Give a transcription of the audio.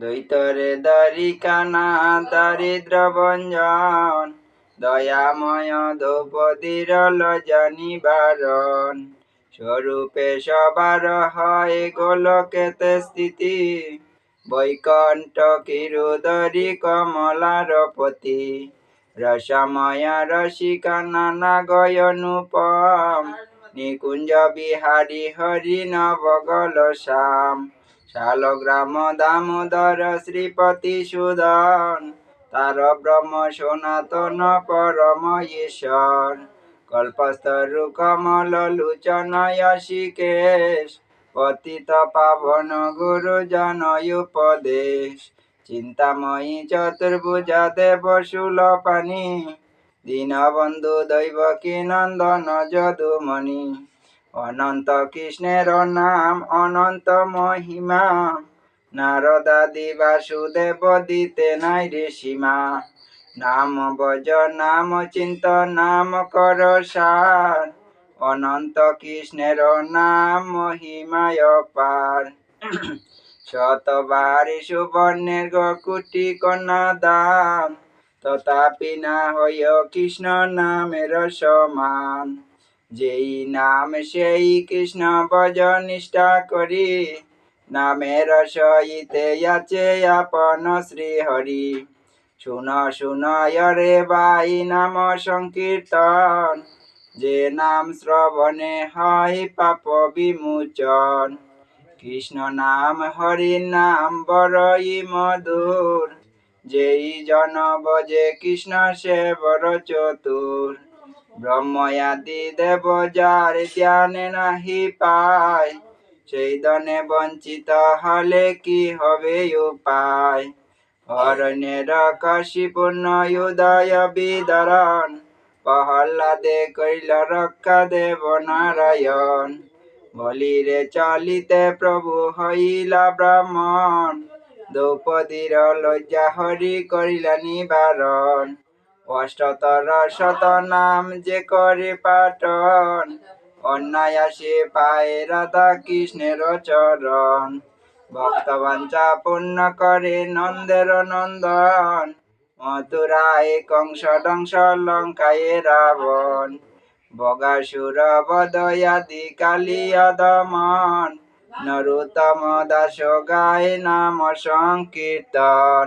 দৈতরে দ্বারিকানা দারিদ্র ভঞ্জন দয়াময় দ্রৌপদীর লজনী বারণ। স্বরূপে সবার হয় গোলকেতে স্থিতি, বৈকণ্ঠ কিরুদরি কমলার পতি। রসময় রসিকা নানা গয়নুপম নিকুঞ্জ বিহারী হরি নবগল শ্যাম শালগ্রাম দামোদর শ্রীপতি সুদন, তার ব্রহ্ম সনাতন পরম ঈশ্বর। কল্পস্তরু কমল লোচন যশিকেশ পতিত পাবন গুরু উপদেশ। চিন্তাময়ী চতুর্ভুজা দেব পানি দীনবন্ধু দৈবকী নন্দন যদুমণি। অনন্ত কৃষ্ণের নাম, অনন্ত মহিমা। নারদাদি বাসুদেব দিতে নাই সীমা। নাম বজ, নাম চিন্ত, নাম কর সার। অনন্ত কৃষ্ণের নাম মহিমায় পার। শতবারি সুবর্ণের কোটি কন্যা দান। তথাপি না হইয় কৃষ্ণ নামের সমান। যেই নাম সেই কৃষ্ণ ভজ নিষ্ঠা করি। নামের সহিতে আছে আপন শ্রী হরি শুন শুন রে ভাই নাম সংকীর্তন। যে নাম শ্রবণে হয় পাপ বিমোচন। কৃষ্ণ নাম, হরি নাম বড়ই মধুর। যেই জন বজে কৃষ্ণ সে বড় চতুর। ব্রহ্ময়াদি দেব যার জ্ঞানে নাহি পায়, সেই দনে বঞ্চিত হলে কি হবে উপায়? অরণ্যের কাশীপূর্ণ উদয় বিদরণ, প্রহ্লাদে কইল রক্ষা দেব নারায়ণ। বলিরে চলিতে প্রভু হইলা ব্রাহ্মণ, দ্রৌপদীর লজ্জা হরি করিলা নিবারণ। অষ্টতর শত নাম যে করে পাঠন অন্যায়াসে পায় রাধা কৃষ্ণের চরণ। ভক্তবাঞ্চা পূর্ণ করে নন্দের নন্দন, মথুরায় কংস দংশ লঙ্কায় রাবণ। বগাসুর বদয়াদি কালিয়া দমন নরুতম দাস গায় নাম সংকীর্তন।